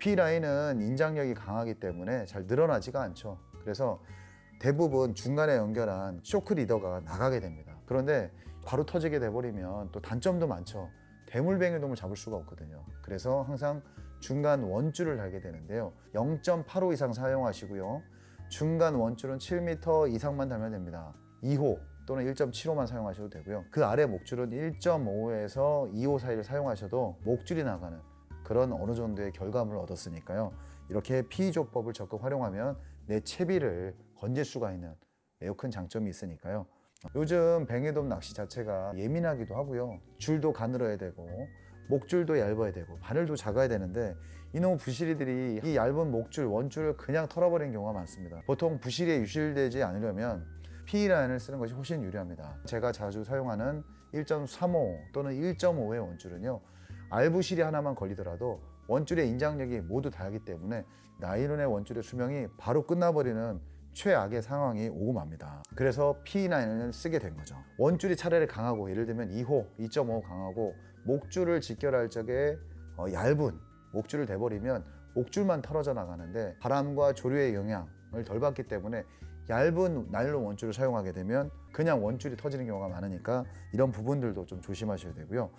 P라인은 인장력이 강하기 때문에 잘 늘어나지가 않죠. 그래서 대부분 중간에 연결한 쇼크 리더가 나가게 됩니다. 그런데 바로 터지게 돼버리면 또 단점도 많죠. 대물뱅이 돔을 잡을 수가 없거든요. 그래서 항상 중간 원줄을 달게 되는데요. 0.85 이상 사용하시고요. 중간 원줄은 7m 이상만 달면 됩니다. 2호 또는 1.75만 사용하셔도 되고요. 그 아래 목줄은 1.5에서 2호 사이를 사용하셔도 목줄이 나가는 그런 어느 정도의 결과물을 얻었으니까요. 이렇게 피조법을 적극 활용하면 내 채비를 건질 수가 있는 매우 큰 장점이 있으니까요. 요즘 뱅에돔 낚시 자체가 예민하기도 하고요. 줄도 가늘어야 되고 목줄도 얇아야 되고 바늘도 작아야 되는데 이놈 부시리들이 이 얇은 목줄 원줄을 그냥 털어버리는 경우가 많습니다. 보통 부시리에 유실되지 않으려면 P 라인을 쓰는 것이 훨씬 유리합니다. 제가 자주 사용하는 1.35 또는 1.5의 원줄은요. 알부실이 하나만 걸리더라도 원줄의 인장력이 모두 다르기 때문에 나이론의 원줄의 수명이 바로 끝나버리는 최악의 상황이 오고 맙니다. 그래서 P9을 쓰게 된 거죠. 원줄이 차라리 강하고 예를 들면 2호, 2.5 강하고 목줄을 직결할 적에 어, 얇은 목줄을 대버리면 목줄만 털어져 나가는데 바람과 조류의 영향을 덜 받기 때문에 얇은 나일론 원줄을 사용하게 되면 그냥 원줄이 터지는 경우가 많으니까 이런 부분들도 좀 조심하셔야 되고요.